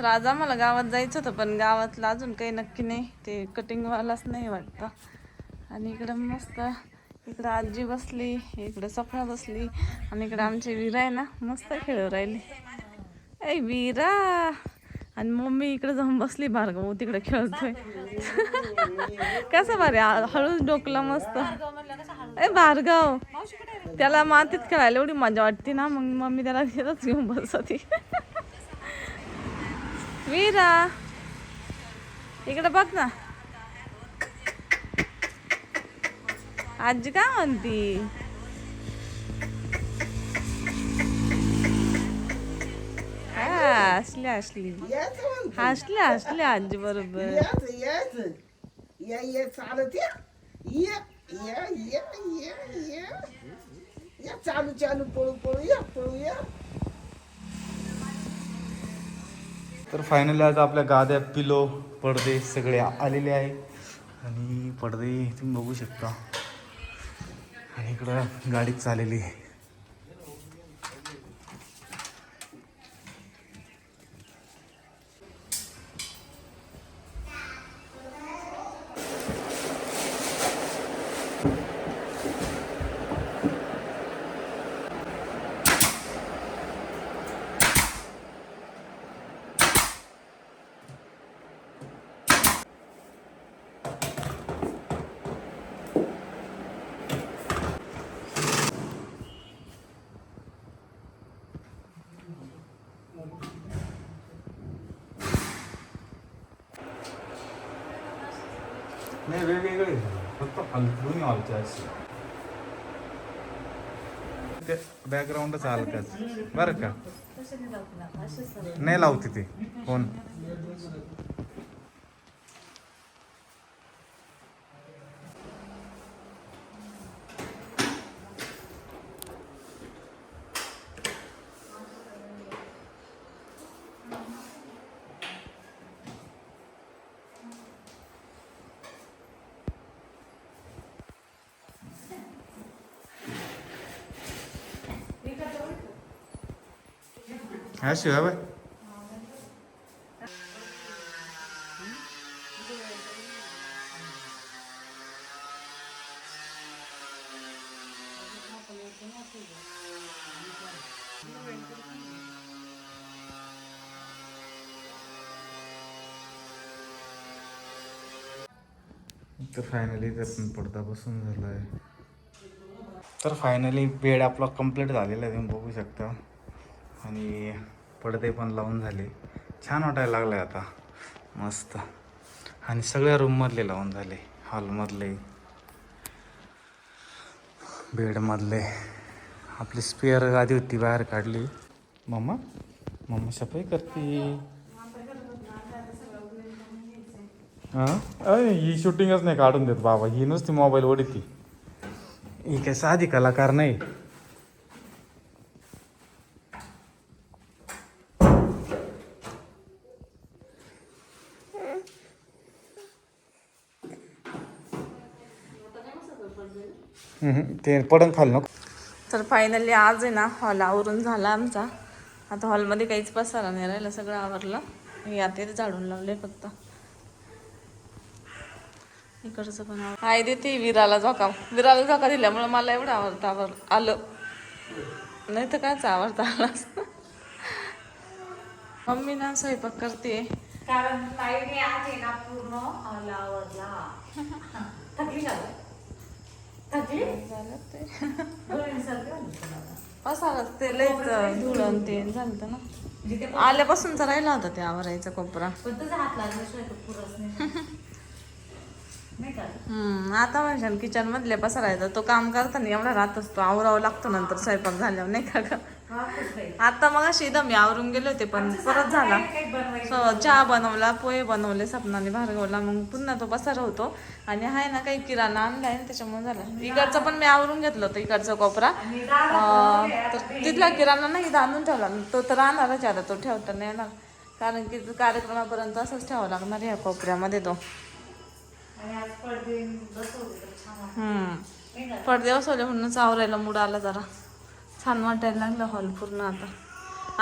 तर आज आम्हाला गावात जायचं होतं पण गावातलं अजून काही नक्की नाही. ते कटिंगवालाच नाही वाटतं. आणि इकडं मस्त इकडं आजी बसली इकडं सफळा बसली आणि इकडं आमची विरा आहे ना मस्त खेळू राहिली. ऐ विरा! आणि मम्मी इकडं जाऊन बसली भार्गव तिकडे खेळतोय. कसं भारी हळूच डोकला मस्त. ए भार्गव! त्याला मातीत खेळायला एवढी मजा वाटते ना मग मम्मी त्याला घेतच घेऊन बसती. वीरा. इकडे बघ ना. आजी काय म्हणती? हा असली. हसले हसले आजी बरोबर. चालत चालू चालू पळू पळू या पळू या. तर फायनली आज आपल्या गाद्या पिलो पडदे सगळे आलेले आहे आणि पडदे तुम्ही बघू शकता. आणि इकडं गाडीत चाललेली आहे. नाही वेगवेगळे फक्त हॉल दोन्ही हॉलचे असते ते बॅकग्राऊंडच आलं त्याच बरं का नाही लावते ते फोन हा शिवाय बाय तर फायनली तर पण पडदा बसून झाला आहे तर फायनली बेड आपला कंप्लीट झालेला आहे तुम्ही बघू शकता. आणि पडदे पण लावून झाले. छान वाटायला लागलं आता. मस्त. आणि सगळ्या रूममधले लावून झाले. हॉलमधले बेडमधले आपली स्पेअर गादी होती बाहेर काढली. मम्मा मम्मा सफाई करते. हां? अरे ही शूटिंगच नाही काढून देत बाबा. ही नुसती मोबाईल ओढीती. ही काय साधी कलाकार नाही. ते पडन खाल नको तर फायनली आज आहे ना हॉल आवरून झाला आमचा. आता हॉलमध्ये काहीच पसारा नाही राहिला सगळं आवरलं. आता इथे झाडून लावले फक्त. इकडचं पण हाय देते विराला झोका. विराला झोका दिल्यामुळे मला एवढं आवडतं आवर आलं. नाही तर कायच आवडतं आलं. मम्मी ना स्वयंपाक करते. कारण ताईने आज आहे ना पूर्ण आवडला थकली झालं ते लयच धुळण ते झालं ना. आल्यापासूनचा राहिला होता ते आवरायचा कोपरा. हम्म, आता म्हणजे किचन मधले पसारायचा तो काम करताना एवढा राहत असतो. आवरावं लागतो नंतर स्वयंपाक झाल्यावर नाही का आता मग अशी एकदम मी आवरून गेले होते पण परत झाला. चहा बनवला पोहे बनवले सपनाने भार्गवला मग पुन्हा तो पसारा होतो. आणि आहे ना काही किराणा आणलाय ना त्याच्यामुळे झाला. इकडचं पण मी आवरून घेतलं होतं इकडचा कोपरा. तर तिथला किराणा नाही आणून ठेवला. तो तर राहणारच आता तो ठेवता नाही येणार. कारण की कार्यक्रमापर्यंत असंच ठेवावं लागणार ह्या कोपऱ्यामध्ये तो. हम्म. पडदे बसवले म्हणूनच आवरायला मूड आला जरा. छान वाटायला लागलं हॉल पूर्ण आता.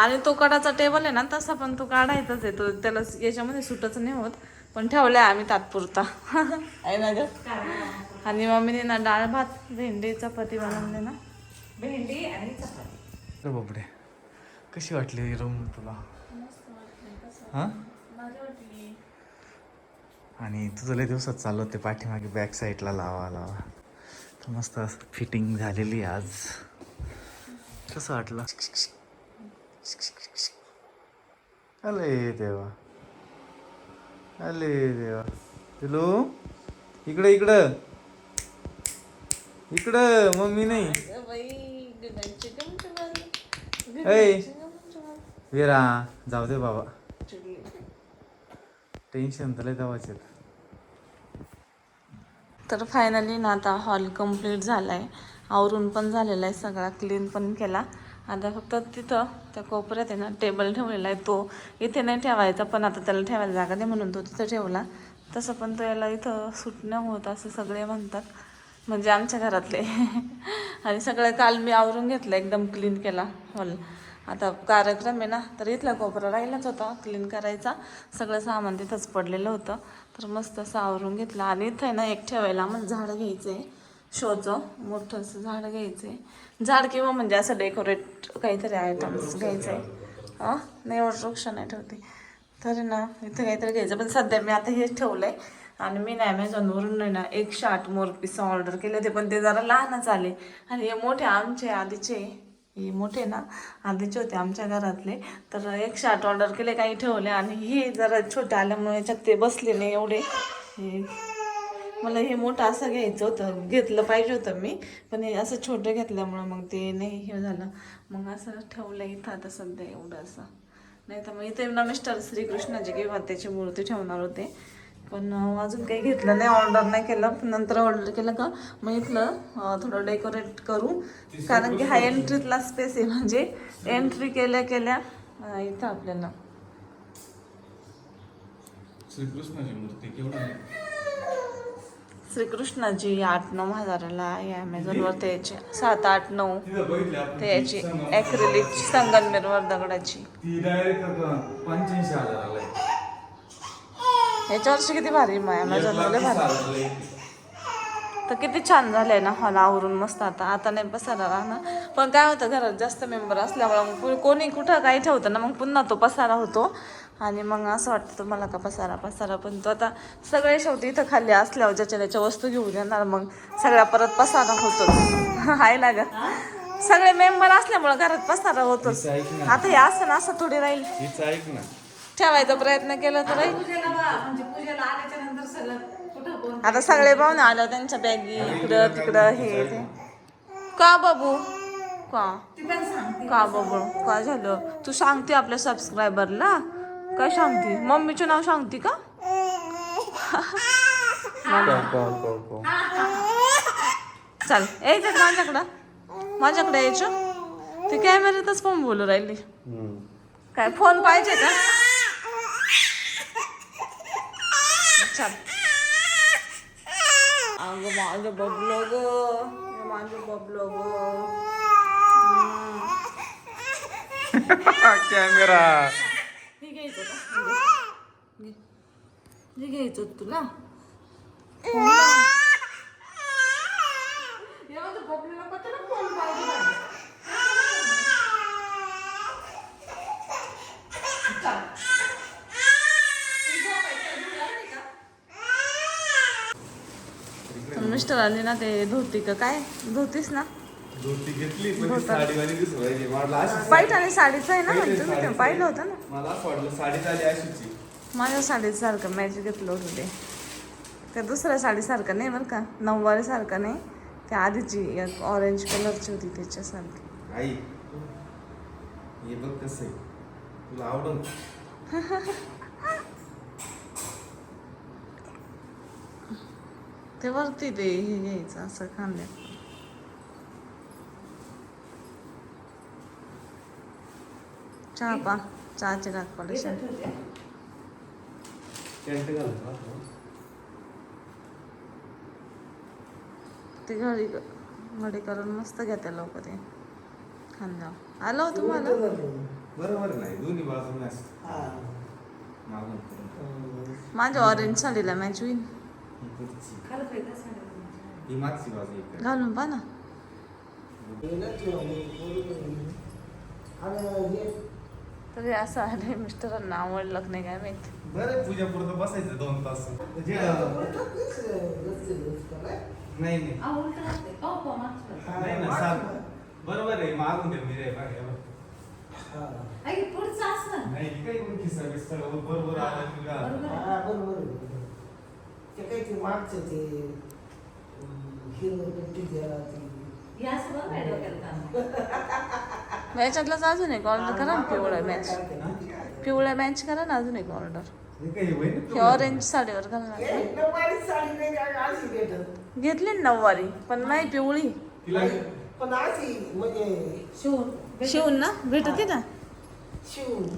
आणि तो कडाचा टेबल आहे ना तसा पण तो काढायचाच आहे. तो त्याला याच्यामध्ये सुटच नाही होत. पण ठेवलाय आम्ही तात्पुरता. आहे ना ग? आणि मम्मीने ना डाळ भात भेंडी चपाती बनवले ना. भेंडी आणि चपाती. बापडे कशी वाटली रूम तुला? हां? आणि तुझं लय दिवसात चाललं होते. पाठीमागे बॅक साईडला लावा लावा. तर मस्त फिटिंग झालेली आहे आज. कसं वाटलं? अले देवा. अले देवा. हॅलो इकडं इकडं. इकडं मम्मी नाही. ऐ वेरा जाऊ दे बाबा. टेन्शन तर लय तर फायनली ना आता हॉल कंप्लीट झाला आहे आवरून पण झालेला आहे सगळा क्लीन पण केला. आता फक्त तिथं त्या कोपऱ्यात आहे ना टेबल ठेवलेला आहे तो. इथे नाही ठेवायचा पण आता त्याला ठेवायला जागा नाही म्हणून तो तिथं ठेवला. तसं पण तो याला इथं सुटणं होत असं सगळे म्हणतात. म्हणजे आमच्या घरातले. आणि सगळं काल मी आवरून घेतलं एकदम क्लीन केला हॉल आता कार्यक्रम आहे ना तर इथला कोपरा राहिलाच होता क्लीन करायचा. सगळं सामान तिथंच पडलेलं होतं. तर मस्त असं आवरून घेतलं. आणि इथं आहे ना एक ठेवायला आम्हाला झाडं घ्यायचं आहे शोचं मोठं असं झाड घ्यायचं आहे झाड किंवा म्हणजे असं डेकोरेट काहीतरी आयटम्स घ्यायचं आहे हां? नाही एवढं वृक्ष नाही ठेवते. तर ना इथं काहीतरी घ्यायचं. पण सध्या मी आता हेच ठेवलं आहे आणि मी ना ॲमेझॉनवरून नाही ना एकशे आठ मोरपीस ऑर्डर केले होते. पण ते जरा लहानच आले. आणि हे मोठे आमचे आधीचे हे मोठे ना आधीचे होते आमच्या घरातले. तर एकशे आठ ऑर्डर केले काही ठेवले. आणि हे जरा छोटे आल्यामुळे याच्यात ते बसले नाही एवढे. हे मला हे मोठं असं घ्यायचं होतं. घेतलं पाहिजे होतं मी. पण हे असं छोटं घेतल्यामुळं मग ते नाही हे झालं. मग असं ठेवलं इथं आता सध्या एवढं असं. नाही तर मग इथे ना मिस्टर श्रीकृष्णाची किंवा त्याची मूर्ती ठेवणार होते. पण अजून काही घेतलं नाही. ऑर्डर नाही केलं. पण नंतर ऑर्डर केलं का मग इथलं थोडं डेकोरेट करू. कारण की हा एंट्रीतला स्पेस आहे. म्हणजे एंट्री केल्या केल्या इथं आपल्याला. श्रीकृष्णाची मूर्ती केवढी श्रीकृष्णाची आठ नऊ हजाराला आहे ॲमेझॉनवर त्याची सात आठ नऊ. ते याची ॲक्रिलिक संगमनेरवर दगडाची हजाराला याच्यावरची किती भारी मग ॲमेझॉनवाले भारी. तर किती छान झालंय ना हॉल आवरून मस्त आता. आता नाही पसारा राहणार पण काय होतं घरात जास्त मेंबर असल्यामुळे मग को- कोणी कुठं काही ठेवतं ना मग पुन्हा तो पसारा होतो. आणि मग असं वाटतं तुम्हाला का पसारा? पसारा पण तो आता सगळे शेवटी इथं खाली असल्यावर ज्याच्या त्याच्या वस्तू घेऊन येणार मग सगळ्या परत पसारा होतोच. आहे ना ग. सगळे मेंबर असल्यामुळे घरात पसारा होतोच. आता हे असं ना असं थोडी राहील. हिचं ऐक ना. ठेवायचा प्रयत्न केला तर राहील. म्हणजे पूजेला आल्याच्यानंतर सगळं कुठं कोण आता सगळे पाहुणे आल्यावर त्यांच्या बॅगी इकडं तिकडं हे ते. का बाबू? का? का बाबू का झालं? तू सांगते आपल्या सबस्क्रायबरला काय सांगते? मम्मीचं नाव सांगते का? चल यायचं माझ्याकडं. माझ्याकडे यायचं. ते कॅमेऱ्यातच फोन बोलू राहिली. काय फोन पाहिजे का? चल. अगं माझं बबलो ग माझं बबलो ग कॅमेरा. हे घ्यायचं का. हे तुला? तर मिस्टर आले ना ते धोती का काय? धोतीस ना? धोती घेतली पण ती साडीवाली दिसू राहिली. मला अशी पैठ आणि साडीचं आहे ना म्हणजे तुम्ही ते पाहिलं होतं ना. मला असं वाटलं साडी झाली अशीची. माझ्या साडीसारखं मॅच घेतलं होतं ते. त्या दुसऱ्या साडीसारखं नाही बरं का नऊवारीसारखं नाही त्या आधीची एक ऑरेंज कलरची होती त्याच्यासारखी. आई हे बघ कसं आहे. तुला आवडल? ते वरती ते हे घ्यायचं असं खांद्यात. चहा पा चहाची डाक पडेल पॅन्ट घालतो ते घडी घडी करून मस्त घेते लोक ते खांद्यावर आलं हो तुम्हाला बरोबर नाही दोन्ही बाजूनच हा. मागून पुढून. हम्म. माझ्या ऑरेंज साडीला मॅच होईल ही पुढची खाली पाहिजे साडी ही मागची बाजू इकडे घालून पहा ना हे हे तरी असं आलंय मिस्टरांना आवडलं का नाही काय माहीत बरं पूजा पुरतं बसायचं दोन तास जे नाही नाही ना सात बरोबर आहे मागून दे मी रे बघ हे बघ. आई, पुढचं असं. नाही ही काही बरोबर आला. हा. ते काही ते मागचं ते हे बघ डोक्याला ताण. याच्यातलंच अजून एक ऑर्डर करा ना पिवळ्या मॅच पिवळ्या मॅच करा ना अजून एक ऑर्डर हे? ऑरेंज साडीवर घालणार घेतली ना नऊवारी पण नाही पिवळी. म्हणजे शिवून. शिवून ना भेटते ना? शिव शिवून.